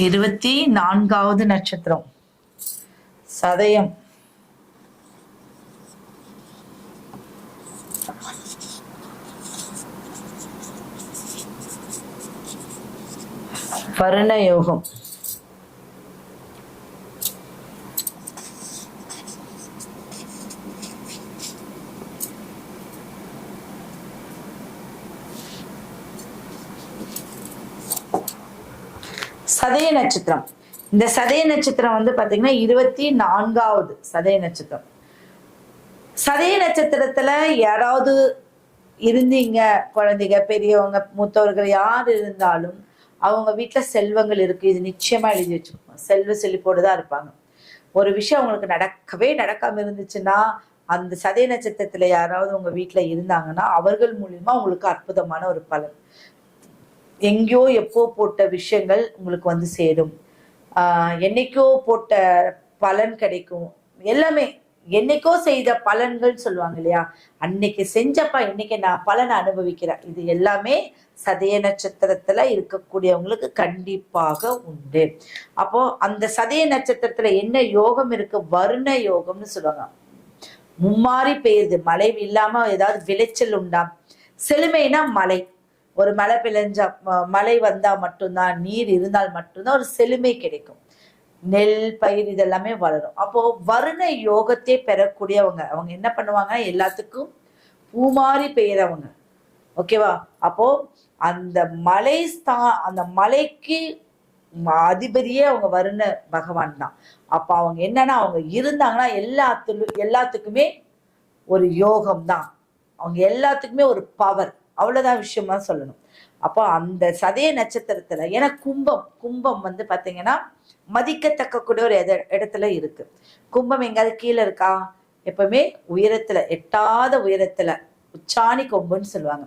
இருபத்தி நான்காவது நட்சத்திரம். சதயம். வருண யோகம். சதய நட்சத்திரம். இந்த சதய நட்சத்திரம் வந்து பாத்தீங்கன்னா இருபத்தி நான்காவது சதய நட்சத்திரம். சதய நட்சத்திரத்துல யாராவது இருந்தீங்க குழந்தைங்க பெரியவங்க மூத்தவர்கள் யார் இருந்தாலும் அவங்க வீட்டுல செல்வங்கள் இருக்கு. இது நிச்சயமா எழுதி வச்சுக்கோங்க செல்வ செழிப்போடு தான் இருப்பாங்க. ஒரு விஷயம் அவங்களுக்கு நடக்கவே நடக்காம இருந்துச்சுன்னா அந்த சதய நட்சத்திரத்துல யாராவது உங்க வீட்டுல இருந்தாங்கன்னா அவர்கள் மூலியமா உங்களுக்கு அற்புதமான ஒரு பலன். எங்கேயோ எப்போ போட்ட விஷயங்கள் உங்களுக்கு வந்து சேரும். ஆஹ் என்னைக்கோ போட்ட பலன் கிடைக்கும். எல்லாமே என்னைக்கோ செய்த பலன்கள் சொல்லுவாங்க இல்லையா? அன்னைக்கு செஞ்சப்பா இன்னைக்கு நான் பலனை அனுபவிக்கிறேன். இது எல்லாமே சதய நட்சத்திரத்துல இருக்கக்கூடியவங்களுக்கு கண்டிப்பாக உண்டு. அப்போ அந்த சதய நட்சத்திரத்துல என்ன யோகம் இருக்கு? வருண யோகம்னு சொல்லுவாங்க. மும்மாறி பெய்யுது. மழை இல்லாம ஏதாவது விளைச்சல் உண்டா? செழுமைனா மழை. ஒரு மழை பிழைஞ்சா மழை வந்தால் மட்டும்தான் நீர் இருந்தால் மட்டும்தான் ஒரு செழுமை கிடைக்கும். நெல் பயிர் இதெல்லாமே வளரும். அப்போ வருண யோகத்தை பெறக்கூடியவங்க அவங்க என்ன பண்ணுவாங்க? எல்லாத்துக்கும் பூமாரி பெய்யறவங்க ஓகேவா அப்போ அந்த மலை ஸ்தா அந்த மலைக்கு அதிபதியே அவங்க வருண பகவான் தான். அப்போ அவங்க என்னன்னா அவங்க இருந்தாங்கன்னா எல்லாத்துல எல்லாத்துக்குமே ஒரு யோகம் தான். அவங்க எல்லாத்துக்குமே ஒரு பவர் அவ்வளோதான் விஷயமா சொல்லணும். அப்போ அந்த சதய நட்சத்திரத்துல ஏன்னா கும்பம் கும்பம் வந்து பாத்தீங்கன்னா மதிக்கத்தக்கக்கூடிய ஒரு எத- இடத்துல இருக்கு. கும்பம் எங்காவது கீழே இருக்கா? எப்பவுமே உயரத்துல எட்டாத உயரத்துல உச்சாணி கொம்புன்னு சொல்லுவாங்க.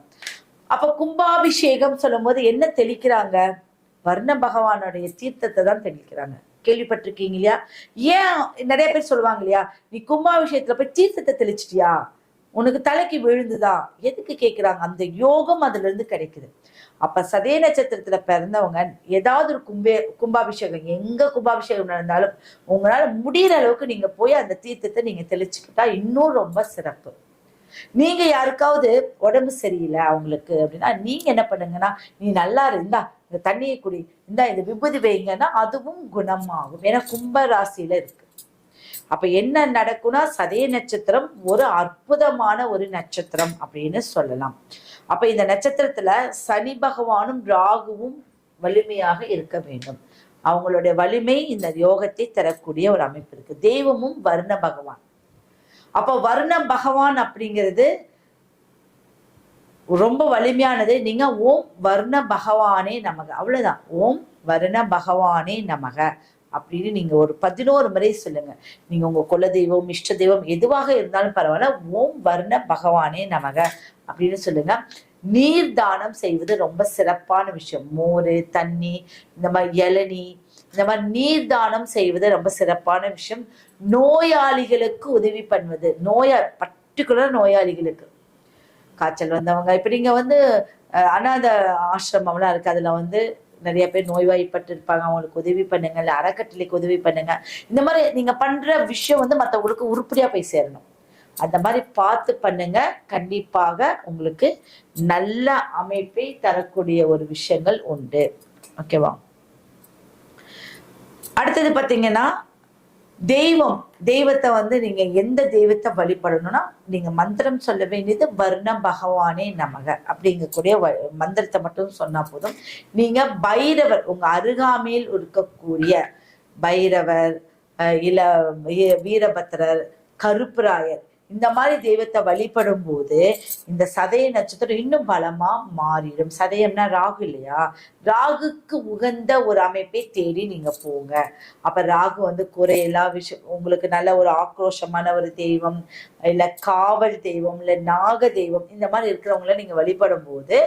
அப்ப கும்பாபிஷேகம் சொல்லும்போது என்ன தெளிக்கிறாங்க? வர்ண பகவானுடைய தீர்த்தத்தை தான் தெளிக்கிறாங்க. கேள்விப்பட்டிருக்கீங்க இல்லையா? ஏன் நிறைய பேர் சொல்லுவாங்க இல்லையா? நீ கும்பாபிஷேகத்துல போய் தீர்த்தத்தை தெளிச்சிட்டியா? உனக்கு தலைக்கு விழுந்துதா? எதுக்கு கேட்குறாங்க அந்த யோகம் அதுல இருந்து கிடைக்குது. அப்ப சதய நட்சத்திரத்துல பிறந்தவங்க ஏதாவது ஒரு கும்பே கும்பாபிஷேகம் எங்க கும்பாபிஷேகம் நடந்தாலும் உங்களால முடியிற அளவுக்கு நீங்க போய் அந்த தீர்த்தத்தை நீங்க தெளிச்சுக்கிட்டா இன்னும் ரொம்ப சிறப்பு. நீங்க யாருக்காவது உடம்பு சரியில்லை அவங்களுக்கு அப்படின்னா நீங்க என்ன பண்ணுங்கன்னா நீ நல்லா இருந்தா இந்த தண்ணியை குடி இந்தா இந்த விபூதி வைங்கன்னா அதுவும் குணமாகும். ஏன்னா கும்ப ராசியில இருக்கு. அப்ப என்ன நடக்கும்னா சதய நட்சத்திரம் ஒரு அற்புதமான ஒரு நட்சத்திரம் அப்படின்னு சொல்லலாம். அப்ப இந்த நட்சத்திரத்துல சனி பகவானும் ராகுவும் வலிமையாக இருக்க வேண்டும். அவங்களுடைய வலிமை இந்த யோகத்தை தரக்கூடிய ஒரு அமைப்பு இருக்கு. தெய்வமும் வருண பகவான். அப்ப வருண பகவான் அப்படிங்கிறது ரொம்ப வலிமையானது. நீங்க ஓம் வர்ண பகவானே நமக. அவ்வளவுதான். ஓம் வருண பகவானே நமக. அப்படின்னு நீங்க ஒரு பதினோரு முறை சொல்லுங்க. நீங்க உங்க குல தெய்வம் இஷ்ட தெய்வம் எதுவாக இருந்தாலும் பரவாயில்ல ஓம் வர்ண பகவானே நமக அப்படின்னு சொல்லுங்க. நீர் தானம் செய்வது ரொம்ப சிறப்பான விஷயம். மோர் தண்ணி இந்த மாதிரி இளநி இந்த மாதிரி நீர் தானம் செய்வது ரொம்ப சிறப்பான விஷயம். நோயாளிகளுக்கு உதவி பண்ணுவது நோயா பர்டிகுலர் நோயாளிகளுக்கு. காய்ச்சல் வந்தவங்க இப்ப நீங்க வந்து அஹ், ஆசிரமம்லாம் இருக்கு அதுல வந்து நிறைய பேர் நோய்வாய்ப்பட்டு இருப்பாங்க அவங்களுக்கு உதவி பண்ணுங்க இல்ல அறக்கட்டளைக்கு உதவி பண்ணுங்க இந்த மாதிரி நீங்க பண்ற விஷயம் வந்து மத்தவங்களுக்கு உருப்படியா போய் சேரணும். அந்த மாதிரி பார்த்து பண்ணுங்க. கண்டிப்பாக உங்களுக்கு நல்ல அமைப்பை தரக்கூடிய ஒரு விஷயங்கள் உண்டு. ஓகேவா? அடுத்தது பார்த்தீங்கன்னா தெய்வம் தெய்வத்தை வந்து நீங்க எந்த தெய்வத்தை வழிபடணும்னா நீங்க மந்திரம் சொல்ல வேண்டியது வர்ண பகவானே நமக அப்படிங்கக்கூடிய வ- மந்திரத்தை மட்டும் சொன்னா போதும். நீங்க பைரவர் உங்க அருகாமையில் இருக்கக்கூடிய பைரவர் அஹ் இல்ல வீரபத்திரர் கருப்பராயர் இந்த மாதிரி தெய்வத்தை வழிபடும் போது இந்த சதய நட்சத்திரம் இன்னும் பலமா மாறிடும். சதயம்னா ராகு இல்லையா? ராகுக்கு உகந்த ஒரு அமைப்பை தேடி நீங்க போங்க. அப்ப ராகு வந்து குறையெல்லாம் விஷயம் உங்களுக்கு நல்ல ஒரு ஆக்ரோஷமான ஒரு தெய்வம் இல்ல காவல் தெய்வம் இல்ல நாக தெய்வம் இந்த மாதிரி இருக்கிறவங்கள நீங்க வழிபடும் போது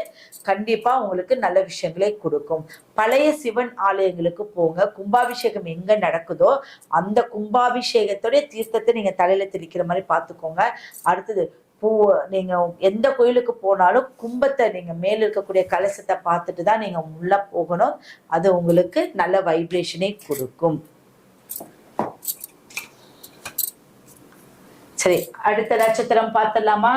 கண்டிப்பா உங்களுக்கு நல்ல விஷயங்களை கொடுக்கும். பழைய சிவன் ஆலயங்களுக்கு போங்க. கும்பாபிஷேகம் எங்க நடக்குதோ அந்த கும்பாபிஷேகத்துடைய தீர்த்தத்தை நீங்க தலையில தெளிக்கிற மாதிரி பார்த்துக்கோங்க. அடுத்தது பூ நீங்க எந்த கோயிலுக்கு போனாலும் கும்பத்தை நீங்க மேல இருக்கக்கூடிய கலசத்தை பார்த்துட்டு தான் நீங்க உள்ள போகணும். அது உங்களுக்கு நல்ல வைப்ரேஷனை கொடுக்கும். சரி அடுத்த நட்சத்திரம் பார்த்துடலாமா?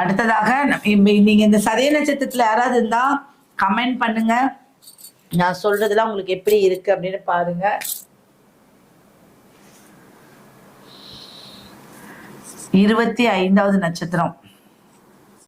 அடுத்ததாக நீங்க இந்த சதய நட்சத்திரத்துல யாராவது இருந்தா கமெண்ட் பண்ணுங்க. நான் சொல்றதுலாம் உங்களுக்கு எப்படி இருக்கு அப்படின்னு பாருங்க. இருபத்தி ஐந்தாவது நட்சத்திரம்.